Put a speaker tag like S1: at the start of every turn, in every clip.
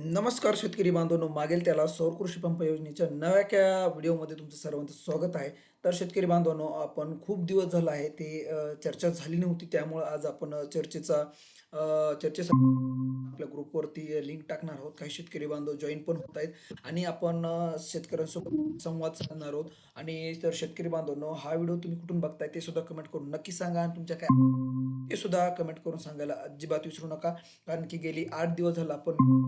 S1: नमस्कार शेतकरी बांधवांनो. मागेल त्याला सौर कृषी पंप योजनेच्या नव्या व्हिडिओमध्ये तुमचं सर्वांचं स्वागत आहे. तर शेतकरी बांधवांनो आपण खूप दिवस झाला आहे ते चर्चा झाली नव्हती. त्यामुळे आज आपण चर्चेचा चर्चेसाठी आपल्या ग्रुपवरती लिंक टाकणार आहोत. काही शेतकरी बांधव जॉईन पण होत आहेत. आणि आपण शेतकऱ्यांसोबत संवाद साधणार आहोत. आणि तर शेतकरी बांधवांनो हा व्हिडिओ तुम्ही कुठून बघताय ते सुद्धा कमेंट करून नक्की सांगा. आणि तुमच्या काय ते सुद्धा कमेंट करून सांगायला अजिबात विसरू नका. कारण की गेली आठ दिवस झाला आपण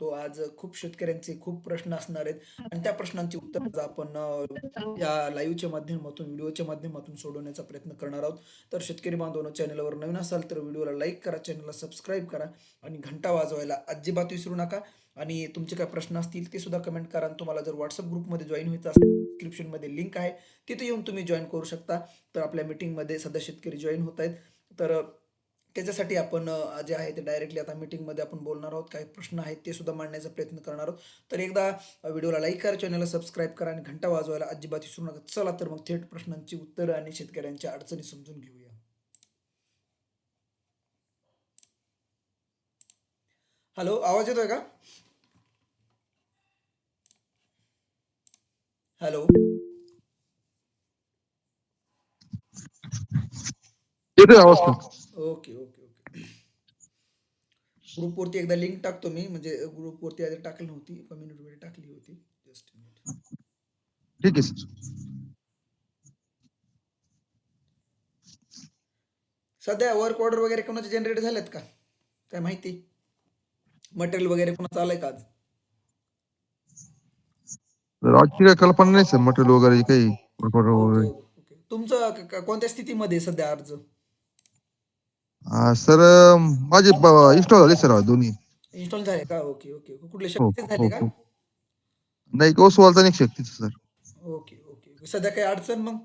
S1: तो आज खूप शेतकऱ्यांचे खूप प्रश्न असणार आहेत. आणि त्या प्रश्नांची उत्तर आज आपण या लाईव्ह व्हिडिओच्या माध्यमातून व्हिडिओच्या माध्यमातून सोडवण्याचा प्रयत्न करणार आहोत. तर शेतकरी बांधवांनो चॅनलवर नवीन असाल तर व्हिडिओला लाईक करा चॅनलला सबस्क्राईब करा आणि घंटा वाजवायला अजिबात विसरू नका. आणि तुमचे काय प्रश्न असतील ते सुद्धा कमेंट करा. आणि तुम्हाला जर व्हॉट्सअप ग्रुपमध्ये जॉईन व्हायचं असेल डिस्क्रिप्शनमध्ये लिंक आहे तिथे येऊन तुम्ही जॉईन करू शकता. तर आपल्या मीटिंगमध्ये सध्या शेतकरी जॉईन होत आहेत. तर त्याच्यासाठी आपण जे आहे ते डायरेक्टली आता मीटिंगमध्ये आपण बोलणार आहोत. काही प्रश्न आहेत ते सुद्धा मांडण्याचा प्रयत्न करणार आहोत. तर एकदा व्हिडिओला लाईक करा चॅनलला सबस्क्राईब करा आणि घंटा वाजवायला अजिबात विसरू नका. चला तर मग थेट प्रश्नांची उत्तरं आणि शेतकऱ्यांच्या अडचणी समजून घेऊया. हॅलो आवाज येतोय का? हॅलो
S2: येतोय आवाज
S1: ओके ओके ओके. ग्रुपवरती एकदा लिंक टाकतो मी म्हणजे ग्रुपवरती आधी टाकली नव्हती कम्युनिटीमध्ये टाकली होती. जस्ट
S2: ठीक आहे सर
S1: सध्या वर्क ऑर्डर वगैरे कोणाचे जनरेट झालेत का? काय माहिती? मटेरियल वगैरे कोणाचं आलंय का
S2: आजची काय कल्पना नाही सर मटेरियल वगैरे काही वगैरे.
S1: तुमचं कोणत्या स्थितीमध्ये सध्या अर्ज?
S2: सर माझे इन्स्टॉल झाले सर दोन्ही.
S1: इन्स्टॉल झाले का? ओके ओके कुठले
S2: हो
S1: शक्तीचे
S2: हो
S1: झाले का?
S2: हो. नाही कोसवालचा नाही शक्तीच सर.
S1: Okay okay. सध्या काही अडचण मग?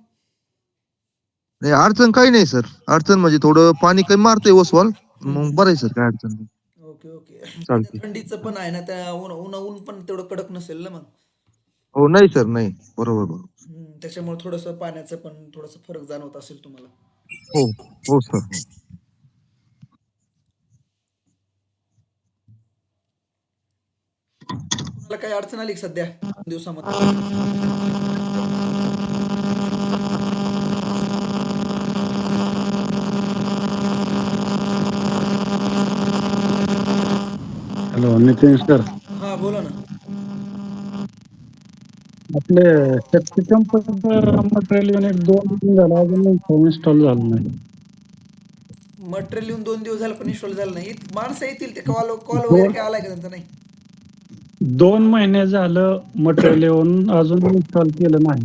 S2: नाही अडचण काही नाही सर. अडचण म्हणजे थोडं पाणी कमी मारतंय ओसवाल मग बरं आहे सर काय अडचण नाही.
S1: Okay okay. थंडीचं पण आहे ना त्या ऊन ऊन पण तेवढं कडक नसेल ना मग?
S2: हो नाही सर नाही. बरोबर बरोबर.
S1: त्याच्यामुळे थोडंसं पाण्याचं पण थोडंसं फरक जाणवत असेल तुम्हाला.
S2: हो हो सर
S1: तुम्हाला काही अडचण आली सध्या दिवसामध्ये?
S3: Hello Nitin sir.
S1: हा बोला ना.
S3: आपले कंपनीचं मटेरियल येऊन एक दोन दिन झालं अजून इन्स्टॉल झालं नाही.
S1: मटेरियल येऊन दोन दिवस झालं पण इन्स्टॉल झालं नाही. माणसं येतील ते कॉल कॉल वगैरे काय आलाय का त्यांचा? नाही.
S3: दोन महिने झालं मटेरियल येऊन अजून इन्स्टॉल केलं नाही.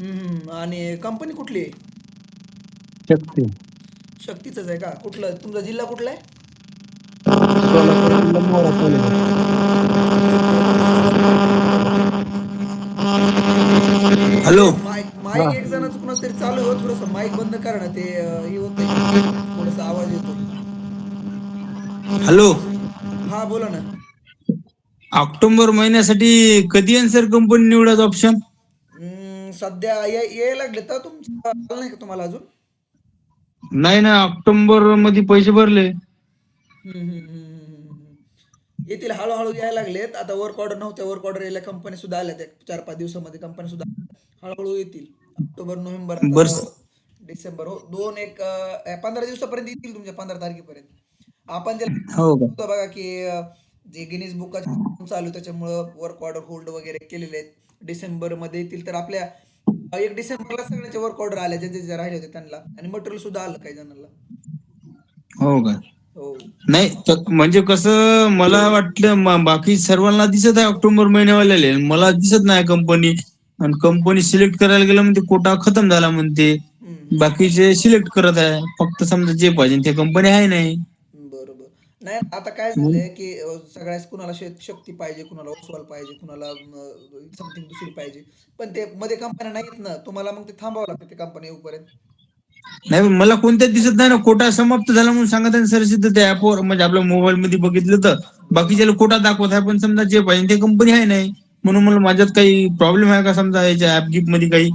S1: हम्म. आणि कंपनी कुठली? आहे
S3: शक्ती.
S1: शक्तीच आहे का? कुठलं? तुमचा जिल्हा कुठला आहे?
S3: सोलापूर जिल्हा मोरा तालुका.
S4: हॅलो.
S1: माईक माईक एक जणांचं कुणाचं तरी चालू आहे हो थोडस माईक बंद करा ना ते अं, हे होत थोडासा आवाज येतो
S4: हॅलो.
S1: हा बोला ना.
S4: ऑक्टोबर महिन्यासाठी कधी येईल सर कंपनी निवडायचं ऑप्शन
S1: हम्म, सध्या या- यायला लागले तर तुमचं आलं नाही का तुम्हाला अजून?
S4: नाही ना ऑक्टोबरमध्ये पैसे भरले.
S1: हम्म, हम्म, हम्म, हम्म, हम्म. येतील हळूहळू यायला लागलेत. आता वर्क ऑर्डर नव्हत्या वर्क ऑर्डर यायला कंपनी सुद्धा आल्यात. एक चार पाच दिवसामध्ये कंपनी सुद्धा हळूहळू येतील. ऑक्टोबर नोव्हेंबर आता
S4: बरं.
S1: डिसेंबर हो. दोन एक अं, पंधरा दिवसापर्यंत येतील तुमच्या पंधरा तारखेपर्यंत. आपण जे
S4: हो का?
S1: बघा की अं, जे गिनीज बुकाचे चालू त्याच्यामुळं वर्क ऑर्डर होल्ड वगैरे केलेले आहेत. डिसेंबरमध्ये येतील तर आपल्या एक डिसेंबरला सगळ्याचे वर्क ऑर्डर आल्या जे जे राहिले होते त्यांना. आणि मटेरियल सुद्धा आलं काही जणांना.
S4: हो का?
S1: हो.
S4: नाही म्हणजे कसं मला वाटलं बाकी सर्वांना दिसत आहे ऑक्टोबर महिन्यावाल्याले मला दिसत नाही कंपनी आणि कंपनी सिलेक्ट करायला गेलं म्हणते कोटा खतम झाला म्हणते. बाकीचे सिलेक्ट करत आहे फक्त समजा जे पाहिजे ते कंपनी आहे नाही.
S1: नाही आता काय झालंय की सगळ्याच कुणाला शक्ती पाहिजे कुणाला ओसवाल पाहिजे कुणाला समथिंग दुसरी पाहिजे. पण ते मध्ये कंपन्या नाहीत ना तुम्हाला मग ते थांबावं लागतं ते कंपनी येऊपर्यंत.
S4: नाही मला कोणत्याच दिसत नाही ना कोटा समाप्त झाला म्हणून सांगत आहे सर सिद्ध त्या ऍपवर म्हणजे आपल्या मोबाईल मध्ये बघितलं तर बाकीच्याला कोटा दाखवत आहे पण समजा जे पाहिजे ते कंपनी आहे नाही. म्हणून मला माझ्यात काही प्रॉब्लेम आहे का समजा याच्या ऍप गिपमध्ये काही?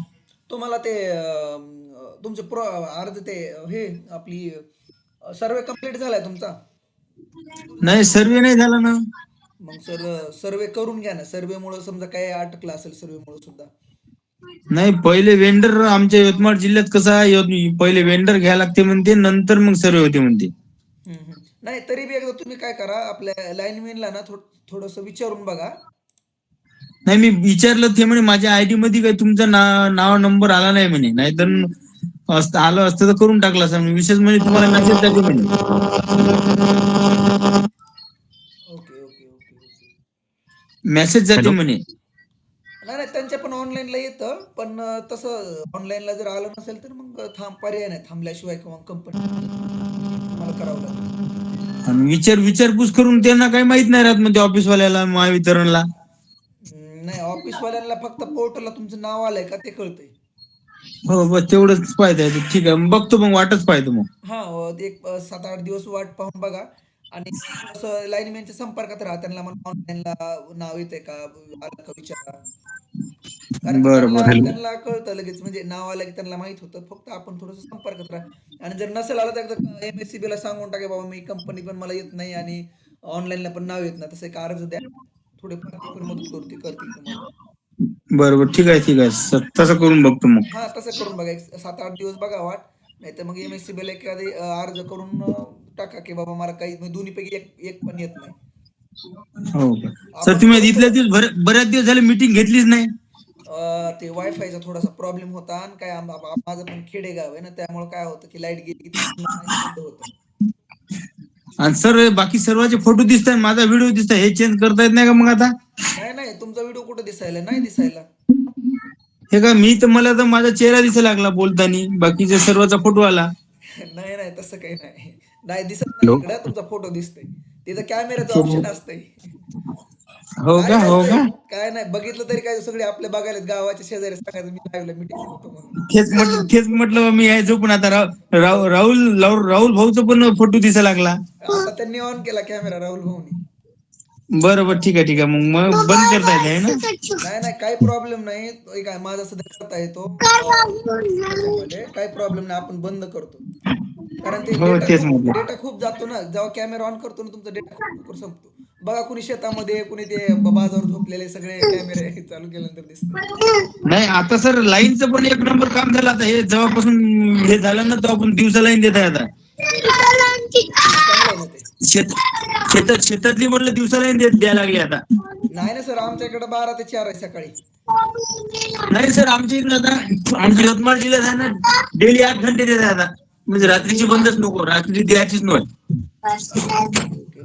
S1: तुम्हाला ते तुमचे अर्ज ते हे आपली सर्वे कंप्लीट झालाय तुमचा?
S4: नाही सर्वे नाही झाला ना.
S1: मग सर सर्वे करून घ्या ना. सर्वेमुळे समजा काय अटकलं असेल सर्वेमुळे सुद्धा.
S4: नाही पहिले वेंडर आमच्या यवतमाळ जिल्ह्यात कसं आहे यवत- पहिले वेंडर घ्यायला लागते म्हणते नंतर मग सर्वे होते म्हणते.
S1: हम्म, हम्म. नाही तरी बी एकदा तुम्ही काय करा आपल्या लाईनमॅनला ना थोड थोडस विचारून बघा.
S4: नाही मी विचारलं ते म्हणे माझ्या आयडी मध्ये काही तुमचा ना- नाव नंबर आला नाही म्हणे. नाहीतर असतं आलं असतं तर करून टाकलं असं विशेष म्हणजे तुम्हाला मेसेज टाकू म्हणे
S1: okay okay okay okay.
S4: Message जाते? म्हणे.
S1: नाही नाही त्यांच्या पण ऑनलाईनला येतं पण तसं ऑनलाईनला जर आलं नसेल तर मग थांब पर्याय नाही. थांबल्याशिवाय किंवा कंपनी तुम्हाला करावं लागेल.
S4: आणि विचार विचारपूस करून त्यांना काही माहीत नाही राहत म्हणजे ऑफिसवाल्याला महावितरणला.
S1: नाही ऑफिसवाल्यांना फक्त पोर्टलला तुमचं नाव आलंय का ते कळतंय.
S4: हो बस तेवढंच पाहिजे ठीक आहे मग बघतो मग वाटच पाहिजे मग.
S1: हा अं, एक अं, सात आठ दिवस वाट पाहून बघा. आणि असं लाईनमॅनच्या संपर्कात राहा. त्यांना मग ऑनलाईनला नाव येते का? आलं का विचारा. कारण
S4: बरं,
S1: त्यांना कळतं लगेच. म्हणजे नाव आलं की त्यांना माहीत होतं. फक्त आपण थोडस संपर्कात राहा. आणि जर नसेल आलं तर एकदा एमएससीबी ला सांगून टाका बाबा मी कंपनी पण मला येत नाही आणि ऑनलाईनला पण नाव येत नाही. तसं एक अर्ज द्या. थोडेफार ते पण मदत करते करतील तुम्हाला.
S4: बरोबर ठीक आहे ठीक आहे. तसं करून बघतो मग.
S1: हा तसं करून बघा. एक सात आठ दिवस बघा वाट. नाही तर मग एम एस सी बेला एखादी अर्ज करून टाका की बाबा मला काही म्हणजे दोन्हीपैकी एक एक पण येत नाही.
S4: हो का? सर तुम्ही इथल्या दिवस बऱ्या- बऱ्याच दिवस झाले मीटिंग घेतलीच नाही.
S1: अं, ते वायफायचा थोडासा प्रॉब्लेम होता आणि काय आम- आम- माझं पण खेडेगाव आहे ना त्यामुळे काय होतं की लाइट गेली की ते बंद होतं.
S4: आणि सर बाकी सर्वांचे फोटो दिसत आहेत माझा व्हिडिओ दिसत हे चेंज करता येत नाही का मग आता?
S1: तुमचा व्हिडिओ कुठे दिसायला? नाही दिसायला.
S4: हे का मी तर मला तर माझा चेहरा दिसायला लागला बोलताना बाकीच्या सर्वांचा फोटो आला.
S1: नाही नाही तसं काही नाही. नाही दिसत नाही इकडे तुमचा फोटो दिसतोय. तिथं कॅमेराचं ऑप्शन असतंय.
S4: हो
S1: काय
S4: का हो. का?
S1: काय नाही बघितलं तरी काय सगळे आपले बघायला गावाच्या शेजारी सांगायचं मी लाईव्हला मीटिंग होतो म्हणून.
S4: तेच म्हटलं तेच म्हटलं मी यायचो पण आता राहुल राहुल राहुल भाऊचा पण फोटो दिसायला लागला.
S1: आता त्यांनी ऑन केला कॅमेरा राहुल भाऊनी.
S4: बरं बरं ठीक आहे ठीक आहे. मग मग बंद करता येते है ना?
S1: नाही नाही काही प्रॉब्लेम नाही. तो काय माझा सध्या करता येतो. त्याच्यामध्ये काही प्रॉब्लेम नाही आपण बंद करतो. कारण ते
S4: हो, तेच म्हटलं.
S1: डेटा खूप जातो ना. जेव्हा कॅमेरा ऑन करतो ना तुमचा डेटा खूप लवकर संपतो. बघा कुणी शेतामध्ये कुणी ते ब- बाजावर झोपलेले सगळे कॅमेरे चालू केल्यानंतर दिसत
S4: नाही आता सर लाईनचं पण एक नंबर काम झालं. आता हे जेव्हापासून हे झालं ना तेव्हापासून दिवसा लाईन देत आहे आता शेत शेतात शेतातली म्हटलं दिवसा लाईन देत द्यायला लागली आता.
S1: नाही ना सर आमच्याकडे बारा ते चार आहे सकाळी.
S4: नाही सर आमच्या इकडे आता आमच्या यवतमाळ जिल्ह्यात आहे ना डेली आठ घंटे देत आता. म्हणजे रात्रीची बंदच नको रात्री द्यायचीच नाही.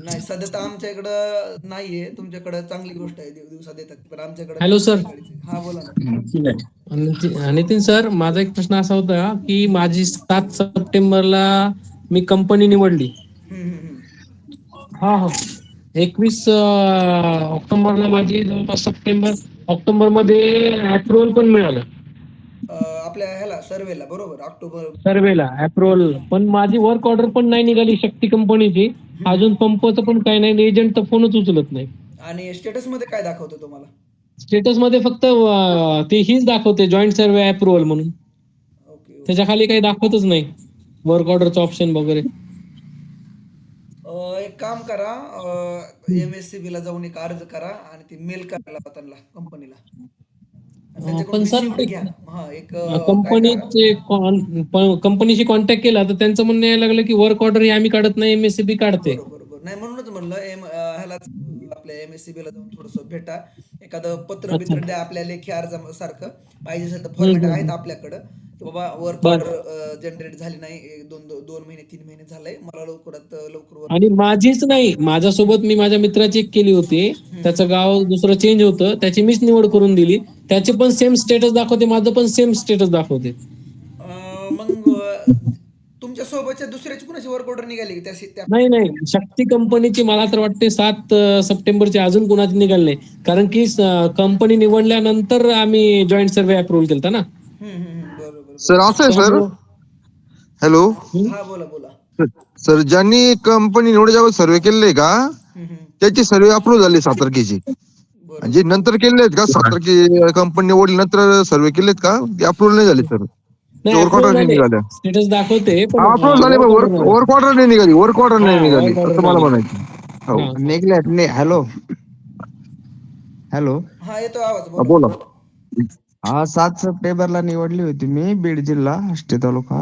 S1: नाही सध्या तर आमच्या इकडं नाहीये तुमच्याकडे चांगली गोष्ट आहे दिव- दिवसा देतात. पण आमच्याकडे
S5: हॅलो, सर.
S1: हा बोला ना.
S5: नितीन सर माझा एक प्रश्न असा होता की माझी सात सप्टेंबरला मी कंपनी निवडली. हा हा. एकवीस ऑक्टोबरला माझी जवळपास सप्टेंबर ऑक्टोबरमध्ये अप्रुव्हल पण मिळालं.
S1: आपल्या ह्याला सर्वेला बरोबर? ऑक्टोबर.
S5: सर्वेला अप्रुव्हल पण माझी वर्क ऑर्डर पण नाही निघाली शक्ती कंपनीची अजून पंपचं पण काही नाही. एजंट फोनच उचलत नाही.
S1: आणि स्टेटसमध्ये काय दाखवतो तुम्हाला?
S5: स्टेटसमध्ये फक्त ते हीच दाखवते जॉईंट सर्वे अप्रुव्हल म्हणून. त्याच्याखाली काही दाखवतच नाही. वर्क ऑर्डरचं ऑप्शन वगैरे.
S1: एक काम करा एम एस सी बी ला जाऊन एक अर्ज करा आणि ते मेल करायला त्यांना कंपनीला
S5: पण सर
S1: एक?
S5: कंपनीचे कंपनीशी कॉन्टॅक्ट केला तर त्यांचं म्हणणं यायला लागलं की वर्क ऑर्डर ही आम्ही काढत नाही एमएससीबी काढते.
S1: बरोबर बरोबर. नाही म्हणूनच म्हणलं एम ह्यालाच आपल्या एम एस सी बी ला जाऊन थोडस भेटा. एखादं पत्र बित्र द्या आपल्या लेखी अर्जासारखं. पाहिजे असेल तर फॉर्मॅट आहेत आपल्याकडं. बाबा वर्क. ऑर्डर जनरेट झाली नाही. दोन दोन महिने तीन महिने झालंय मला लवकरात लवकर
S5: आणि माझीच नाही. माझ्यासोबत मी माझ्या मित्राची एक केली होती. त्याचं गाव दुसरं चेंज होतं. त्याची मीच निवड करून दिली. त्याचे पण सेम स्टेटस दाखवते. माझं पण सेम स्टेटस दाखवते.
S1: मग तुमच्या सोबतच्या दुसऱ्याची कुणाची वर्क ऑर्डर निघाली
S5: नाही नाही. शक्ती कंपनीची मला तर वाटते सात सप्टेंबरची अजून कुणाची निघाली नाही. कारण की कंपनी निवडल्यानंतर आम्ही जॉईंट सर्वे अप्रुव्हल केलता ना.
S2: सर असं आहे सर? हॅलो
S1: हा बोला बोला
S2: सर ज्यांनी कंपनी निवडण्यावर सर्वे केलेले का त्याची सर्वे अप्रूव्ह झाली सात तारखेची जे नंतर केलेले आहेत का? सात तारखे कंपनी निवडली नंतर सर्वे केलेत का? ते अप्रूव्ह नाही झाले सर. वर्क ऑर्डर नाही निघाल्या
S5: स्टेटस दाखवते पण
S2: अप्रूव्ह झाले वर्क ऑर्डर नाही निघाली वर्क ऑर्डर नाही निघाली असं मला म्हणायचं हो.
S6: निघल्यात नाही हॅलो. हॅलो.
S1: हा येतो आवाज बोला.
S2: बोला.
S6: हा सात सप्टेंबरला निवडली होती मी बीड जिल्हा आष्टी तालुका.